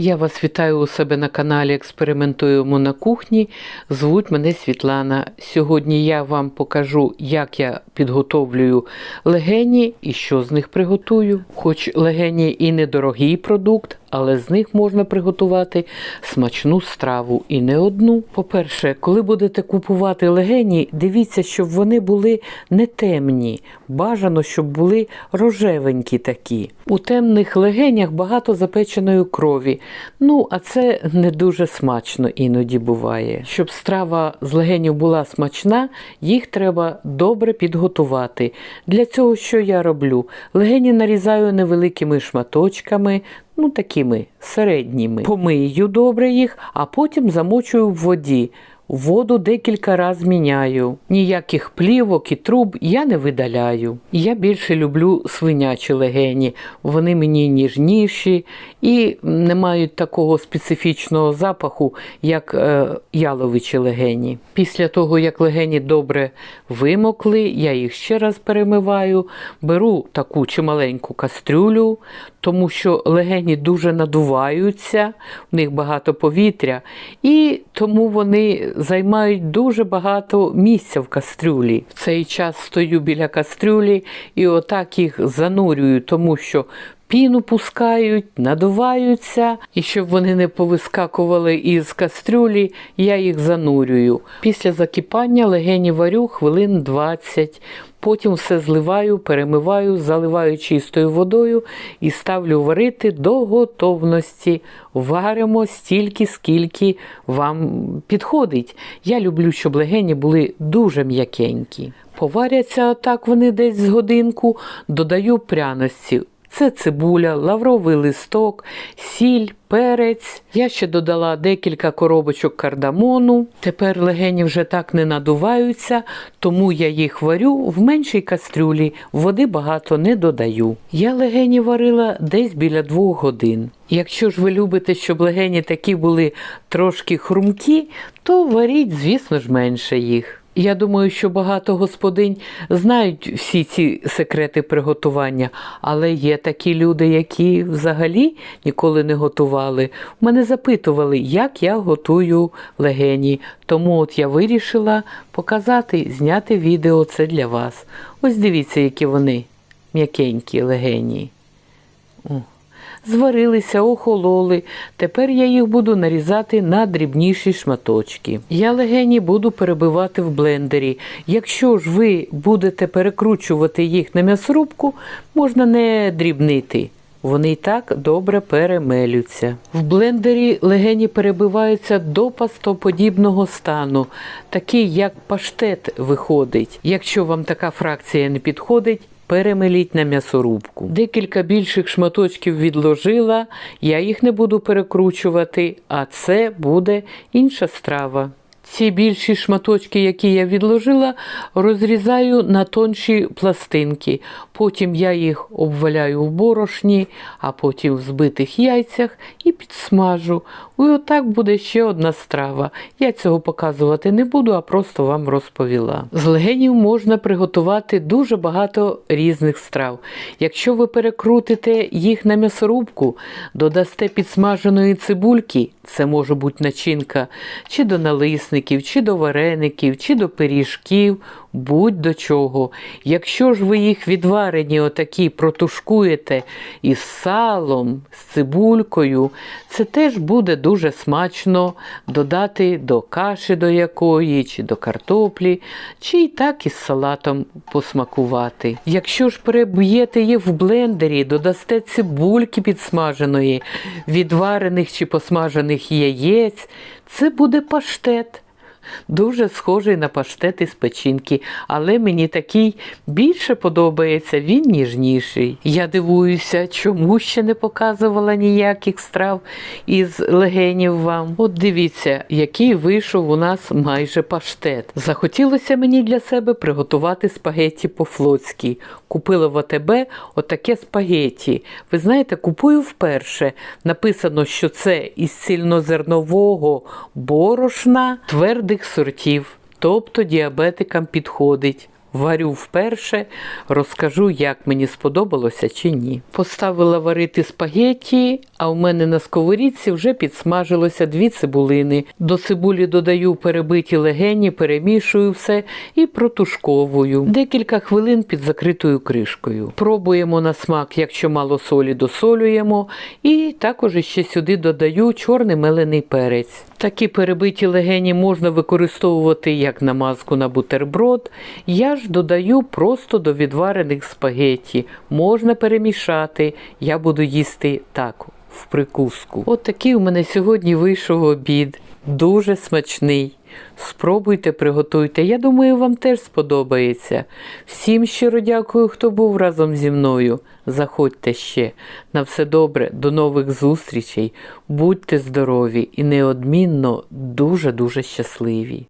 Я вас вітаю у себе на каналі Експериментуємо на кухні. Звуть мене Світлана. Сьогодні я вам покажу, як я підготовлюю легені і що з них приготую. Хоч легені і недорогий продукт, але з них можна приготувати смачну страву і не одну. По-перше, коли будете купувати легені, дивіться, щоб вони були не темні. Бажано, щоб були рожевенькі такі. У темних легенях багато запеченої крові. Ну, а це не дуже смачно іноді буває. Щоб страва з легенів була смачна, їх треба добре підготувати. Для цього що я роблю? Легені нарізаю невеликими шматочками, ну такими середніми. Помию добре їх, а потім замочую в воді. Воду декілька разів міняю. Ніяких плівок і труб я не видаляю. Я більше люблю свинячі легені. Вони мені ніжніші і не мають такого специфічного запаху, як е, яловичі легені. Після того, як легені добре вимокли, я їх ще раз перемиваю, беру таку чималеньку кастрюлю, тому що легені дуже надуваються, в них багато повітря, і тому вони займають дуже багато місця в кастрюлі. В цей час стою біля кастрюлі і отак їх занурюю, тому що піну пускають, надуваються, і щоб вони не повискакували із кастрюлі, я їх занурюю. Після закипання легені варю хвилин 20. Потім все зливаю, перемиваю, заливаю чистою водою і ставлю варити до готовності. Варимо стільки, скільки вам підходить. Я люблю, щоб легені були дуже м'якенькі. Поваряться отак вони десь з годинку, додаю пряності. Це цибуля, лавровий листок, сіль, перець. Я ще додала декілька коробочок кардамону. Тепер легені вже так не надуваються, тому я їх варю в меншій кастрюлі, води багато не додаю. Я легені варила десь біля двох годин. Якщо ж ви любите, щоб легені такі були трошки хрумкі, то варіть, звісно ж, менше їх. Я думаю, що багато господинь знають всі ці секрети приготування, але є такі люди, які взагалі ніколи не готували. Мене запитували, як я готую легені. Тому от я вирішила показати, зняти відео це для вас. Ось дивіться, які вони м'якенькі легені. Зварилися, охололи. Тепер я їх буду нарізати на дрібніші шматочки. Я легені буду перебивати в блендері. Якщо ж ви будете перекручувати їх на м'ясорубку, можна не дрібнити. Вони і так добре перемелються. В блендері легені перебиваються до пастоподібного стану, такий як паштет виходить. Якщо вам така фракція не підходить, перемеліть на м'ясорубку. Декілька більших шматочків відложила, я їх не буду перекручувати, а це буде інша страва. Ці більші шматочки, які я відложила, розрізаю на тонші пластинки. Потім я їх обваляю в борошні, а потім в збитих яйцях і підсмажу. І отак буде ще одна страва. Я цього показувати не буду, а просто вам розповіла. З легенів можна приготувати дуже багато різних страв. Якщо ви перекрутите їх на м'ясорубку, додасте підсмаженої цибульки, це може бути начинка чи до налисників, чи до вареників, чи до пиріжків, будь до чого. Якщо ж ви їх відварені отакі протушкуєте із салом, з цибулькою, це теж буде дуже смачно додати до каші до якої, чи до картоплі, чи й так із салатом посмакувати. Якщо ж переб'єте їх в блендері, додасте цибульки підсмаженої, відварених чи посмажених яєць, це буде паштет. Дуже схожий на паштет із печінки, але мені такий більше подобається, він ніжніший. Я дивуюся, чому ще не показувала ніяких страв із легенів вам. От дивіться, який вийшов у нас майже паштет. Захотілося мені для себе приготувати спагетті по-флотськи. Купила в АТБ отаке спагетті. Ви знаєте, купую вперше. Написано, що це із цільнозернового борошна твердих сортів, тобто діабетикам підходить. Варю вперше, розкажу, як мені сподобалося чи ні. Поставила варити спагетті, а у мене на сковорідці вже підсмажилося дві цибулини. До цибулі додаю перебиті легені, перемішую все і протушковую. Декілька хвилин під закритою кришкою. Пробуємо на смак, якщо мало солі, досолюємо. І також ще сюди додаю чорний мелений перець. Такі перебиті легені можна використовувати як намазку на бутерброд. Я ж додаю просто до відварених спагетті. Можна перемішати. Я буду їсти так, в прикуску. От такий у мене сьогодні вийшов обід. Дуже смачний. Спробуйте, приготуйте. Я думаю, вам теж сподобається. Всім щиро дякую, хто був разом зі мною. Заходьте ще. На все добре, до нових зустрічей. Будьте здорові і неодмінно дуже-дуже щасливі.